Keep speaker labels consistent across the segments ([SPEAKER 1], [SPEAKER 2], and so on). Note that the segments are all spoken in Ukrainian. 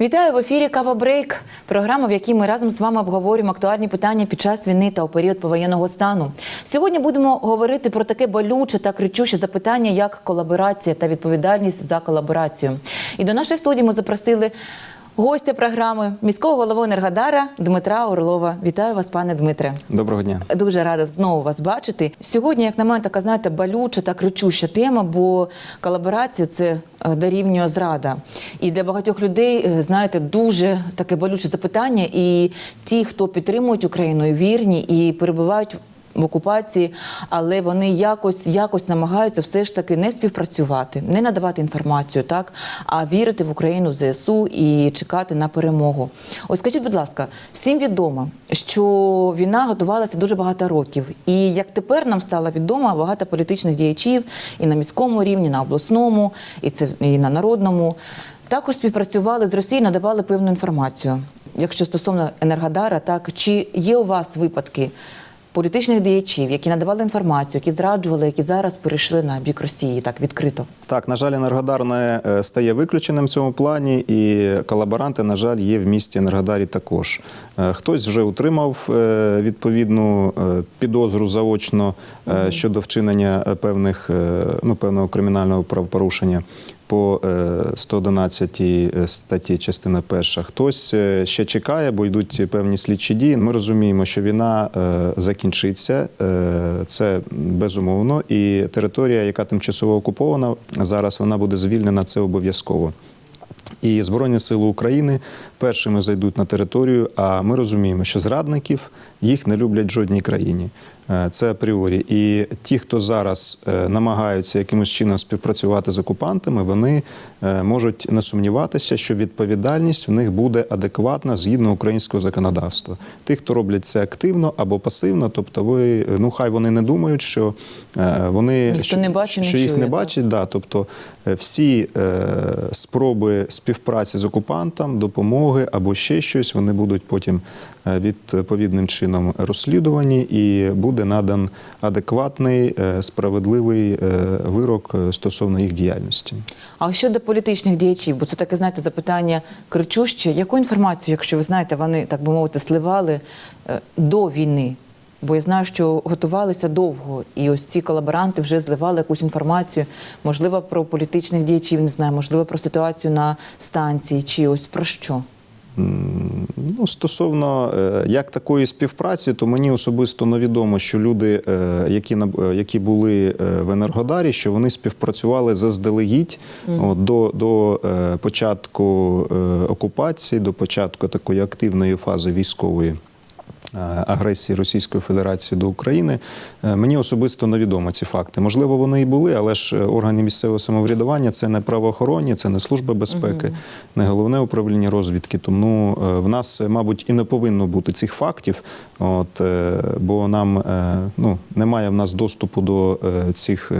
[SPEAKER 1] Вітаю в ефірі Кава Брейк, програма, в якій ми разом з вами обговорюємо актуальні питання під час війни та у період повоєнного стану. Сьогодні будемо говорити про таке болюче та кричуще запитання, як колаборація та відповідальність за колаборацію. І до нашої студії ми запросили гостя програми міського голови Енергодара Дмитра Орлова. Вітаю вас, пане Дмитре.
[SPEAKER 2] Доброго дня.
[SPEAKER 1] Дуже рада знову вас бачити. Сьогодні, як на мене, така знаєте, болюча та кричуща тема, бо колаборація це дорівнює зрада. І для багатьох людей, е, знаєте, дуже таке болюче запитання. І ті, хто підтримують Україну, вірні і перебувають. В окупації, але вони якось якось намагаються все ж таки не співпрацювати, не надавати інформацію, так а вірити в Україну ЗСУ і чекати на перемогу. Ось скажіть, будь ласка, всім відомо, що війна готувалася дуже багато років, і як тепер нам стало відомо, багато політичних діячів і на міському рівні, на обласному, і це і на народному також співпрацювали з Росією, надавали певну інформацію. Якщо стосовно Енергодара, так чи є у вас випадки? Політичних діячів, які надавали інформацію, які зраджували, які зараз перейшли на бік Росії, так відкрито.
[SPEAKER 2] Так, на жаль, Енергодар не е, стає виключеним в цьому плані, і колаборанти, на жаль, є в місті Енергодарі також. Е, Хтось вже отримав е, відповідну підозру заочно щодо вчинення певних ну, певного кримінального правопорушення. По е, 111 статті, частина перша. Хтось е, ще чекає, бо йдуть певні слідчі дії. Ми розуміємо, що війна е, закінчиться. Е, Це безумовно. І територія, яка тимчасово окупована, зараз вона буде звільнена. Це обов'язково. І Збройні Сили України першими зайдуть на територію. А ми розуміємо, що зрадників їх не люблять в жодній країні. Е, Це апріорі. І ті, хто зараз е, намагаються якимось чином співпрацювати з окупантами, вони е, можуть не сумніватися, що відповідальність в них буде адекватна згідно українського законодавства. Тих, хто роблять це активно або пасивно, тобто ви ну хай вони не думають, що вони
[SPEAKER 1] Ніхто не бачить, не
[SPEAKER 2] що їх
[SPEAKER 1] чує,
[SPEAKER 2] не
[SPEAKER 1] так?
[SPEAKER 2] Да, тобто всі е, спроби співпраці з окупантом, допомоги або ще щось, вони будуть потім відповідним чином розслідувані, і буде надан адекватний, е, справедливий е, вирок е, стосовно їх діяльності.
[SPEAKER 1] А щодо політичних діячів, бо це таке, знаєте, запитання кричуще. Яку інформацію, якщо ви знаєте, вони так би мовити, сливали до війни? Бо я знаю, що готувалися довго, і ось ці колаборанти вже зливали якусь інформацію, можливо, про політичних діячів, не знаю, можливо, про ситуацію на станції, чи ось про що.
[SPEAKER 2] Ну, стосовно е, як такої співпраці, то мені особисто невідомо, що люди, е, які е, які були в Енергодарі, що вони співпрацювали заздалегідь от, до, до початку окупації, до початку такої активної фази військової. Е, Агресії Російської Федерації до України Е, мені особисто невідомо ці факти. Можливо, вони і були, але ж е, органи місцевого самоврядування це не правоохоронні, це не служба безпеки, не головне управління розвідки. Тому в нас, мабуть, і не повинно бути цих фактів, от бо нам ну немає в нас доступу до цих.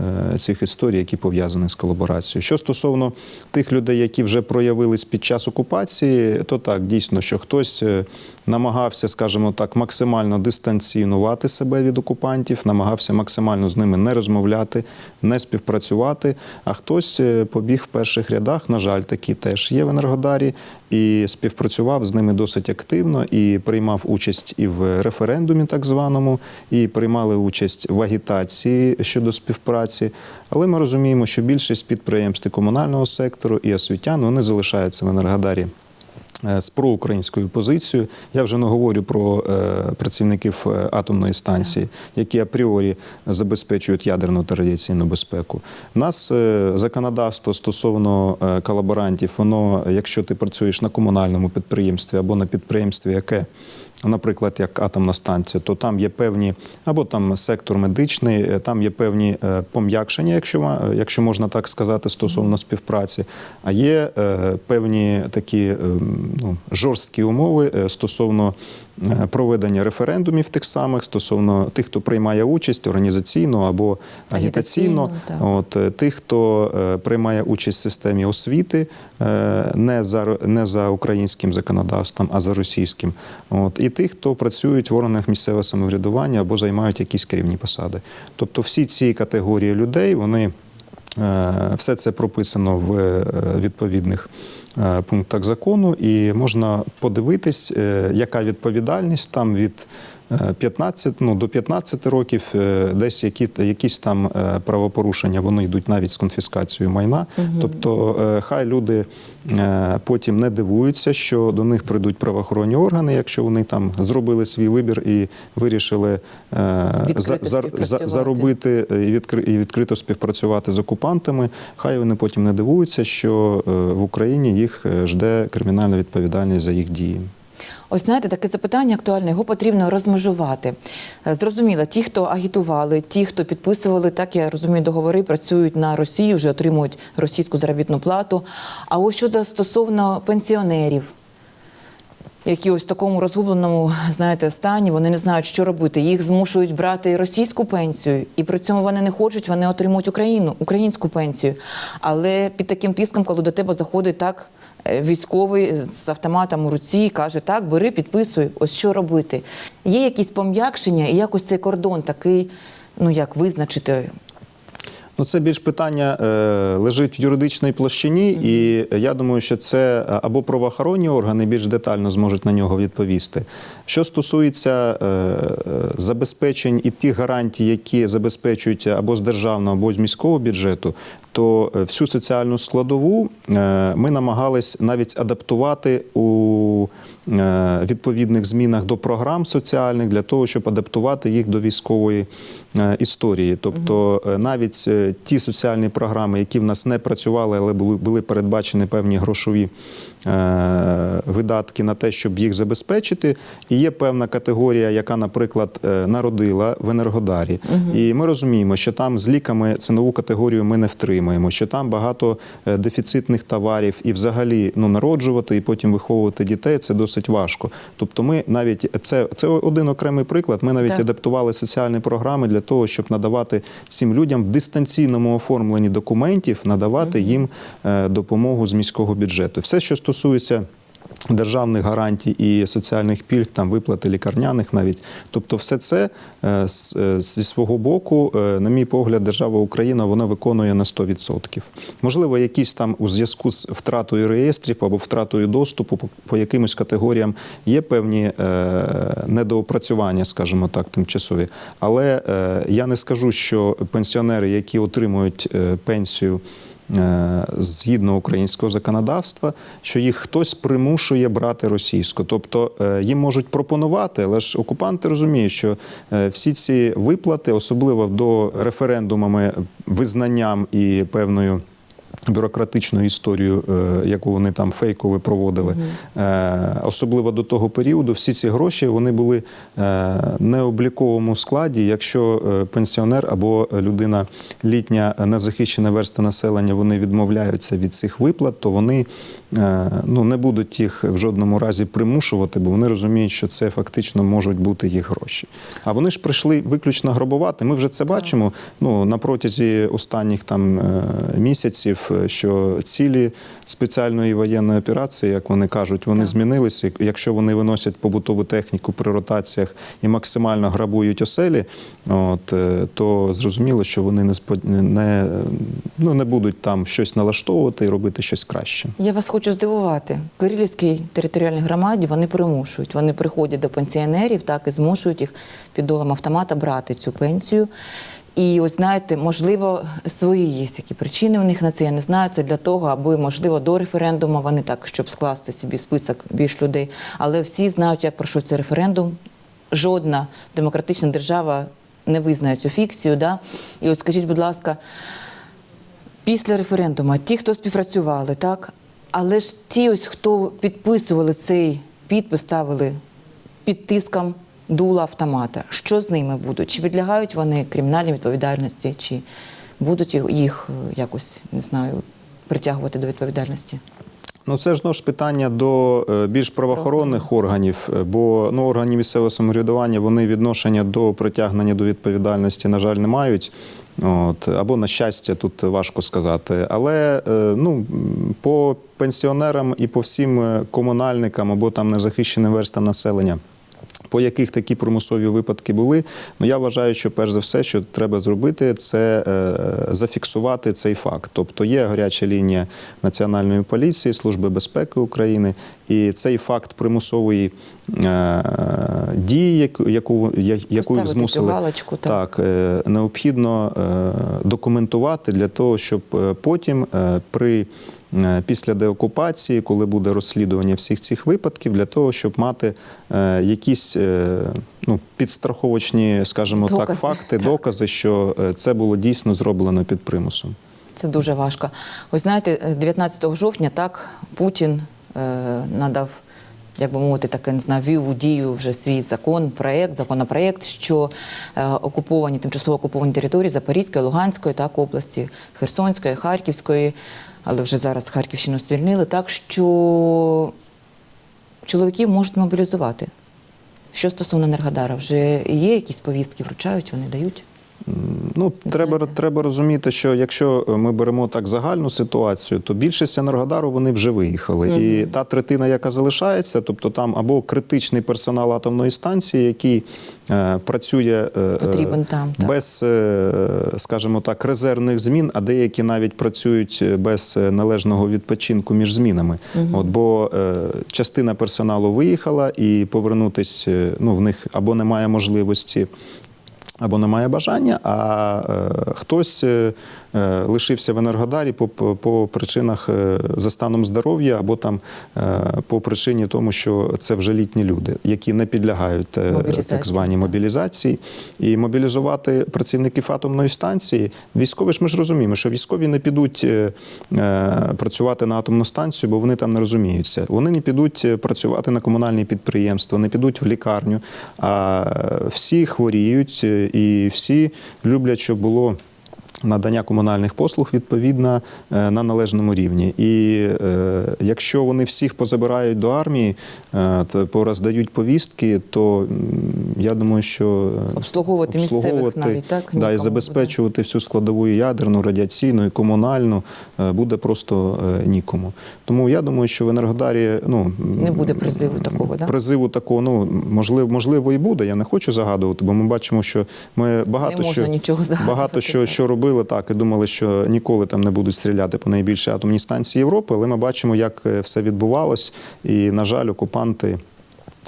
[SPEAKER 2] Е, Цих історій, які пов'язані з колаборацією. Що стосовно тих людей, які вже проявились під час окупації, то так дійсно, що хтось е, намагався, скажімо так, максимально дистанціонувати себе від окупантів, намагався максимально з ними не розмовляти, не співпрацювати. А хтось е, побіг в перших рядах. На жаль, такі теж є в Енергодарі, і співпрацював з ними досить активно і приймав участь і в референдумі, так званому, і приймали участь в агітації щодо співпраці. Але ми розуміємо, що більшість підприємств і комунального сектору і освітян вони залишаються в Енергодарі з проукраїнською позицією. Я вже не говорю про е, працівників е, атомної станції, які апріорі забезпечують ядерну та радіаційну безпеку. У нас е, законодавство стосовно е, колаборантів, воно, якщо ти працюєш на комунальному підприємстві або на підприємстві, яке Наприклад, як атомна станція, то там є певні, або там сектор медичний, е, там є певні е, пом'якшення, якщо, е, якщо можна так сказати, стосовно співпраці. А є е, певні такі е, ну, жорсткі умови е, стосовно е, проведення референдумів тих самих, стосовно тих, хто приймає участь організаційно або агітаційно.
[SPEAKER 1] Агітаційно.
[SPEAKER 2] От е, тих, хто приймає участь в системі освіти не за не за українським законодавством, а за російським. От і тих, хто працюють в органах місцевого самоврядування або займають якісь керівні посади. Тобто, всі ці категорії людей вони. Все це прописано в відповідних пунктах закону, і можна подивитись, е, яка відповідальність там від. Е, 15, ну, до 15 років е, десь які, якісь там е, правопорушення, вони йдуть навіть з конфіскацією майна. Тобто е, хай люди потім не дивуються, що до них прийдуть правоохоронні органи, якщо вони там зробили свій вибір і вирішили за, за, за, заробити і, відкри, і відкрито співпрацювати з окупантами. Хай вони потім не дивуються, що в Україні їх жде кримінальна відповідальність за їх дії.
[SPEAKER 1] Ось знаєте, таке запитання актуальне, його потрібно розмежувати. Е, Зрозуміло, ті, хто агітували, ті, хто підписували, так я розумію, договори, працюють на Росію, вже отримують російську заробітну плату. А ось щодо стосовно пенсіонерів, які ось в такому розгубленому, знаєте, стані, вони не знають, що робити. Їх змушують брати російську пенсію, і при цьому вони не хочуть, вони отримують Україну, українську пенсію. Але під таким тиском, коли до тебе заходить так е, військовий з автоматом у руці каже: так, бери, підписуй, ось що робити. Є якісь пом'якшення, і якось цей кордон такий, ну як визначити.
[SPEAKER 2] Ну, це більш питання е, лежить в юридичній площині, і я думаю, що це або правоохоронні органи більш детально зможуть на нього відповісти. Що стосується е, е, забезпечень і тих гарантій, які забезпечують або з державного, або з міського бюджету, то е, всю соціальну складову е, ми намагались навіть адаптувати у е, відповідних змінах до програм соціальних для того, щоб адаптувати їх до військової історії. Тобто навіть ті соціальні програми, які в нас не працювали, але були, передбачені певні грошові видатки на те, щоб їх забезпечити. І є певна категорія, яка, наприклад, народила в Енергодарі. І ми розуміємо, що там з ліками цінову категорію ми не втримаємо, що там багато е, дефіцитних товарів, і взагалі ну, народжувати і потім виховувати дітей це досить важко. Тобто, ми навіть це, це один окремий приклад. Ми навіть
[SPEAKER 1] Так.
[SPEAKER 2] адаптували соціальні програми для того, щоб надавати цим людям в дистанційному оформленні документів, надавати їм е, допомогу з міського бюджету. Все, що стосується. Державних гарантій і соціальних пільг, там виплати лікарняних навіть. Тобто, все це е, е, зі свого боку, е, на мій погляд, держава Україна вона виконує на 100%. Можливо, якісь там у зв'язку з втратою реєстрів або втратою доступу по, якимось категоріям є певні недоопрацювання, скажімо так, тимчасові. Але я не скажу, що пенсіонери, які отримують пенсію. Е, Згідно українського законодавства, що їх хтось примушує брати російську, тобто е, їм можуть пропонувати, але ж окупанти розуміють, що е, всі ці виплати, особливо до референдумами, визнанням і певною. Бюрократичну історію, е, яку вони там фейково проводили, Е, особливо до того періоду, всі ці гроші вони були е, не обліковому складі. Якщо пенсіонер або людина літня незахищена верста населення, вони відмовляються від цих виплат, то вони ну не будуть їх в жодному разі примушувати, бо вони розуміють, що це фактично можуть бути їх гроші. А вони ж прийшли виключно грабувати. Ми вже це бачимо. Ну на протязі останніх там місяців, що цілі спеціальної воєнної операції, як вони кажуть, вони
[SPEAKER 1] Так.
[SPEAKER 2] змінилися. Якщо вони виносять побутову техніку при ротаціях і максимально грабують оселі, от е, то зрозуміло, що вони не спод... не, ну, не будуть там щось налаштовувати і робити щось краще.
[SPEAKER 1] Я вас хочу здивувати. В Кирилівській територіальній громаді вони примушують. Вони приходять до пенсіонерів, так і змушують їх під долом автомата брати цю пенсію. І ось знаєте, можливо, свої є які причини в них на це. Я не знаю. Це для того, аби можливо до референдуму вони так, щоб скласти собі список більш людей. Але всі знають, як пройшов цей референдум. Жодна демократична держава не визнає цю фікцію. Да? І от скажіть, будь ласка, після референдуму ті, хто співпрацювали, так? Але ж ті, ось хто підписували цей підпис, ставили під тиском дула автомата. Що з ними будуть? Чи підлягають вони кримінальній відповідальності, чи будуть їх- е, якось не знаю притягувати до відповідальності?
[SPEAKER 2] Ну, це ж ну, ж питання до е, більш правоохоронних органів, е, бо ну, органи місцевого самоврядування вони відношення до притягнення до відповідальності, на жаль, не мають. От, або на щастя, тут важко сказати. Але ну, по пенсіонерам і по всім комунальникам або там незахищеним верстам населення. По яких такі примусові випадки були, ну я вважаю, що перш за все, що треба зробити, це е, зафіксувати цей факт. Тобто є гаряча лінія Національної поліції, Служби безпеки України, і цей факт примусової е, дії, яку, яку, змусили
[SPEAKER 1] галочку, так.
[SPEAKER 2] так, е, необхідно е, документувати для того, щоб потім е, при після деокупації, коли буде розслідування всіх цих випадків, для того, щоб мати е, якісь е, ну, підстраховочні, скажімо так, факти,
[SPEAKER 1] так.
[SPEAKER 2] докази, що е, це було дійсно зроблено під примусом.
[SPEAKER 1] Це дуже важко. Ось знаєте, е, 19 жовтня так Путін е, надав, як би мовити, таке не знаю, ввів у дію вже свій закон, проект, законопроект, що е, окуповані, тимчасово окуповані території Запорізької, Луганської, так, області, Херсонської, Харківської, але вже зараз Харківщину звільнили, так що чоловіків можуть мобілізувати. Що стосовно Енергодара, вже є якісь повістки, вручають, вони дають?
[SPEAKER 2] Ну, треба, треба розуміти, що якщо ми беремо так загальну ситуацію, то більшість енергодару вони вже виїхали. І та третина, яка залишається, тобто там або критичний персонал атомної станції, який е, працює е,
[SPEAKER 1] Потрібен
[SPEAKER 2] е,
[SPEAKER 1] там, так.
[SPEAKER 2] без, е, скажімо так, резервних змін, а деякі навіть працюють без е, належного відпочинку між змінами. От, бо е, частина персоналу виїхала і повернутись е, ну, в них або немає можливості або немає бажання, а е, хтось е, лишився в Енергодарі по, по, причинах е, за станом здоров'я, або там е, по причині тому, що це вже літні люди, які не підлягають е, так званій мобілізації. І мобілізувати працівників атомної станції, військові ж ми ж розуміємо, що військові не підуть е, е, працювати на атомну станцію, бо вони там не розуміються. Вони не підуть е, працювати на комунальні підприємства, не підуть в лікарню. А е, всі хворіють е, і всі люблять, щоб було. Надання комунальних послуг відповідно е, на належному рівні. І е, якщо вони всіх позабирають до армії, е, то пороздають повістки, то я думаю, що е,
[SPEAKER 1] Обслуговувати місцевих навіть, так?
[SPEAKER 2] да, і забезпечувати всю складову і ядерну, радіаційну і комунальну е, буде просто нікому. Тому я думаю, що в Енергодарі ну
[SPEAKER 1] Не буде призиву такого, да?
[SPEAKER 2] призиву такого, ну можливо, можливо, і буде. Я не хочу загадувати, бо ми бачимо, що ми багато
[SPEAKER 1] Не можна
[SPEAKER 2] що
[SPEAKER 1] нічого загадувати,
[SPEAKER 2] багато що, що робили так, і думали, що ніколи там не будуть стріляти по найбільшій атомній станції Європи, але ми бачимо, як е, все відбувалось, і на жаль, окупанти.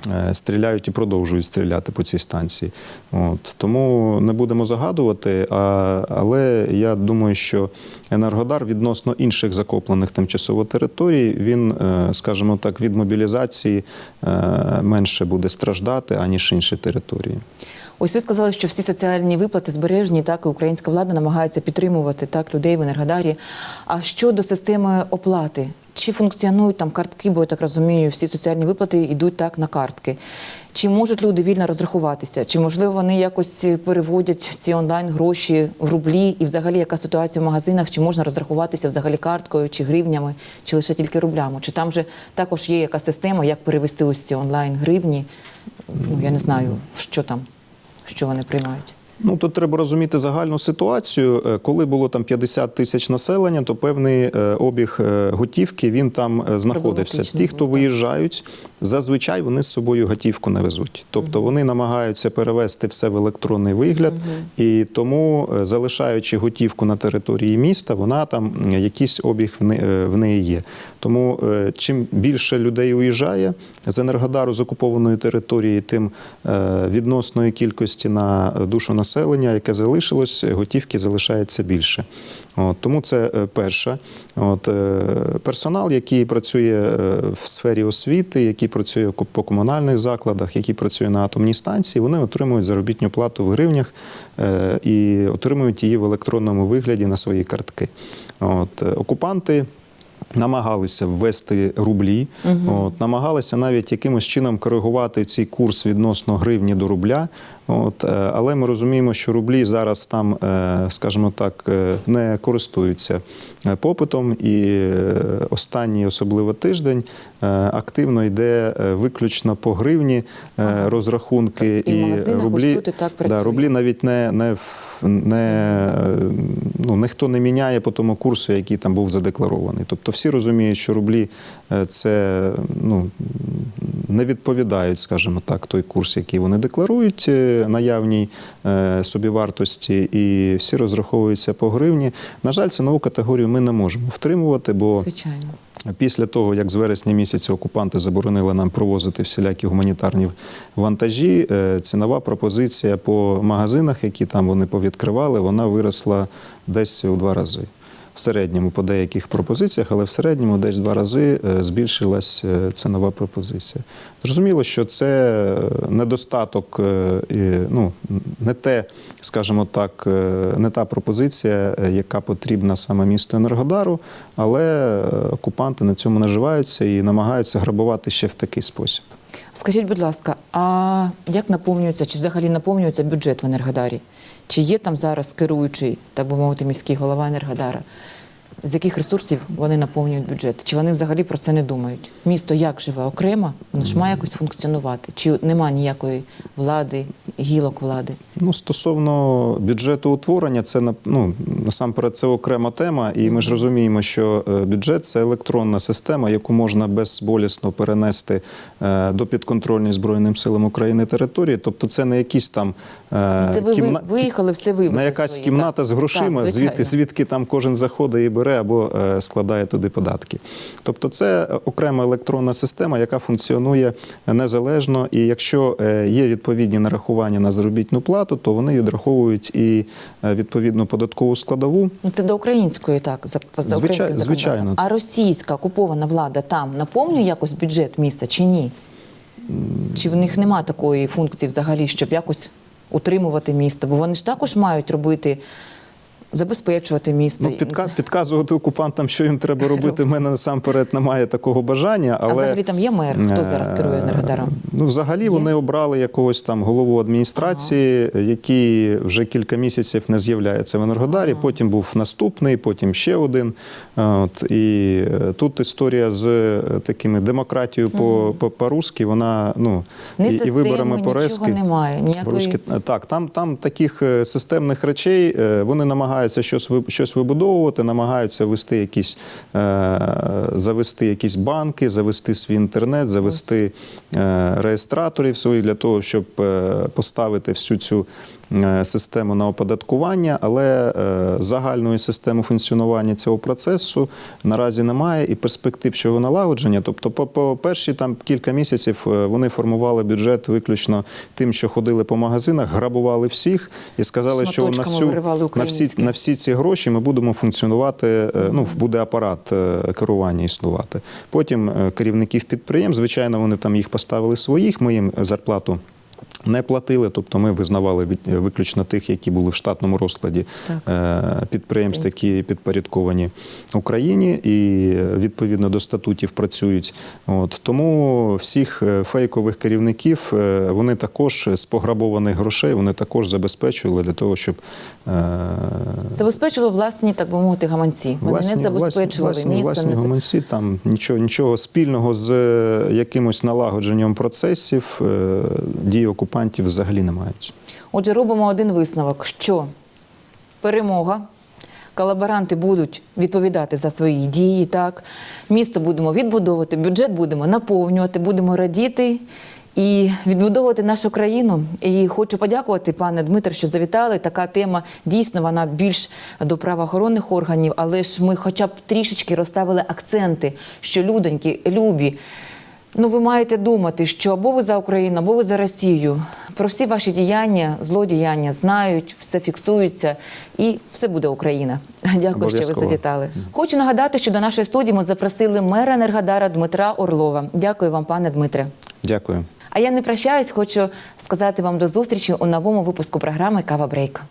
[SPEAKER 2] е, Стріляють і продовжують стріляти по цій станції. От. Тому не будемо загадувати, а, але я думаю, що Енергодар відносно інших закоплених тимчасово територій, він, е, скажімо так, від мобілізації менше буде страждати, аніж інші території.
[SPEAKER 1] Ось ви сказали, що всі соціальні виплати збережені, так і українська влада намагається підтримувати так людей в Енергодарі. А щодо системи оплати? Чи функціонують там картки, бо я так розумію, всі соціальні виплати йдуть так на картки. Чи можуть люди вільно розрахуватися? Чи можливо вони якось переводять ці онлайн гроші в рублі? І взагалі яка ситуація в магазинах? Чи можна розрахуватися взагалі карткою, чи гривнями, чи лише тільки рублями? Чи там же також є яка система, як перевести ось ці онлайн гривні? Ну я не знаю, що там, що вони приймають.
[SPEAKER 2] Ну тут треба розуміти загальну ситуацію. Е, Коли було там 50 тисяч населення, то певний е, обіг е, готівки він там знаходився. Ті, хто виїжджають, зазвичай вони з собою готівку не везуть. Тобто вони намагаються перевести все в електронний вигляд, і тому, залишаючи готівку на території міста, вона там якийсь обіг в не- в неї є. Тому чим більше людей уїжджає з Енергодару з окупованої території, тим відносної кількості на душу населення, яке залишилось, готівки залишається більше. От, тому це е, перше. От, е, персонал, який працює е, в сфері освіти, який працює по комунальних закладах, який працює на атомній станції, вони отримують заробітну плату в гривнях і отримують її в електронному вигляді на свої картки. От, окупанти намагалися ввести рублі, от, намагалися навіть якимось чином коригувати цей курс відносно гривні до рубля. От, е, але ми розуміємо, що рублі зараз там, е, скажімо так, е, не користуються попитом, і останній, особливо тиждень, активно йде виключно по гривні розрахунки
[SPEAKER 1] І магазинах
[SPEAKER 2] рублі.
[SPEAKER 1] так
[SPEAKER 2] да, рублі навіть не, не, не ну, ніхто не міняє по тому курсу, який там був задекларований. Тобто всі розуміють, що рублі це ну, не відповідають, скажімо так, той курс, який вони декларують е, наявній е, собівартості, і всі розраховуються по гривні. На жаль, цінову категорію ми не можемо втримувати, бо
[SPEAKER 1] Звичайно.
[SPEAKER 2] Після того, як з вересня місяця окупанти заборонили нам провозити всілякі гуманітарні вантажі, е, цінова пропозиція по магазинах, які там вони повідкривали, вона виросла десь у два рази. Середньому по деяких пропозиціях, але в середньому десь два рази е, збільшилась е, цінова пропозиція. Зрозуміло, що це е, недостаток, ну, не те, скажімо так, не та пропозиція, яка потрібна саме місту Енергодару, але окупанти на цьому наживаються і намагаються грабувати ще в такий спосіб.
[SPEAKER 1] Скажіть, будь ласка, а як наповнюється, чи взагалі наповнюється бюджет в Енергодарі? Чи є там зараз керуючий, так би мовити, міський голова Енергодара? З яких ресурсів вони наповнюють бюджет? Чи вони взагалі про це не думають? Місто як живе окремо, воно ж має якось функціонувати? Чи нема ніякої влади, гілок влади?
[SPEAKER 2] Ну, стосовно бюджету утворення, це ну, насамперед це окрема тема, і ми ж розуміємо, що е, бюджет це електронна система, яку можна безболісно перенести е, до підконтрольної Збройним силам України території. Тобто, це не якісь там е,
[SPEAKER 1] Це ви,
[SPEAKER 2] кімна-
[SPEAKER 1] виїхали, все вивезли
[SPEAKER 2] на якась
[SPEAKER 1] свої,
[SPEAKER 2] кімната
[SPEAKER 1] так?
[SPEAKER 2] з грошима,
[SPEAKER 1] Так,
[SPEAKER 2] звідти, звідки там кожен заходить і бере або складає туди податки. Тобто, це окрема електронна система, яка функціонує незалежно. І якщо є відповідні нарахування на заробітну плату, то вони відраховують і е, відповідну податкову складову.
[SPEAKER 1] Ну, це до української, так, за,
[SPEAKER 2] Звичай- звичайно.
[SPEAKER 1] А російська окупована влада там наповнює якось бюджет міста чи ні? Чи в них нема такої функції взагалі, щоб якось утримувати місто? Бо вони ж також мають робити, забезпечувати місто.
[SPEAKER 2] Ну, підка, підказувати окупантам, що їм треба робити. В мене насамперед немає такого бажання. Але
[SPEAKER 1] А взагалі там є мер, хто зараз керує
[SPEAKER 2] Е,
[SPEAKER 1] Енергодаром?
[SPEAKER 2] Ну, взагалі вони обрали якогось там голову адміністрації, який вже кілька місяців не з'являється в Енергодарі. Потім був наступний, потім ще один. От, і е, тут історія з е, такими демократією по, по, по-русски, вона ну,
[SPEAKER 1] Ні
[SPEAKER 2] і, і виборами
[SPEAKER 1] нічого
[SPEAKER 2] по-русски.
[SPEAKER 1] немає, ніякої-
[SPEAKER 2] Так, там, там таких е, системних речей е, вони намагаються щось ви- щось вибудовувати, намагаються вести якісь е, завести якісь банки, завести свій інтернет, завести е, реєстраторів своїх для того, щоб е, поставити всю цю. Е, Систему на оподаткування, але е, загальної системи функціонування цього процесу наразі немає і перспектив щого налагодження. Тобто, по, по перші там кілька місяців е, вони формували бюджет виключно тим, що ходили по магазинах, грабували всіх і сказали, що на всю на всі на всі ці гроші ми будемо функціонувати. Ну буде апарат керування існувати. Потім керівників підприємств, звичайно, вони там їх поставили своїх. Ми їм зарплату. Не платили, тобто ми визнавали від- виключно тих, які були в штатному розкладі е, підприємств, які підпорядковані Україні і е, відповідно до статутів працюють. От тому всіх е, фейкових керівників вони також з пограбованих грошей вони також забезпечували для того, щоб
[SPEAKER 1] Забезпечили власні, так би мовити, гаманці. Вони не забезпечували
[SPEAKER 2] власні,
[SPEAKER 1] місто.
[SPEAKER 2] власні
[SPEAKER 1] не
[SPEAKER 2] гаманці, там нічого, нічого спільного з якимось налагодженням процесів дії окупантів взагалі не мають.
[SPEAKER 1] Отже, робимо один висновок: що перемога. Колаборанти будуть відповідати за свої дії, так місто будемо відбудовувати, бюджет будемо наповнювати, будемо радіти і відбудовувати нашу країну. І хочу подякувати, пане Дмитре, що завітали. Така тема дійсно вона більш до правоохоронних органів, але ж ми, хоча б трішечки розставили акценти, що людоньки, любі. Ну, ви маєте думати, що або ви за Україну, або ви за Росію. Про всі ваші діяння, злодіяння знають, все фіксується, і все буде Україна. Дякую, що ви завітали. Хочу нагадати, що до нашої студії ми запросили мера Енергодара Дмитра Орлова. Дякую вам, пане Дмитре.
[SPEAKER 2] Дякую.
[SPEAKER 1] А я не прощаюсь, хочу сказати вам до зустрічі у новому випуску програми Кава Брейк.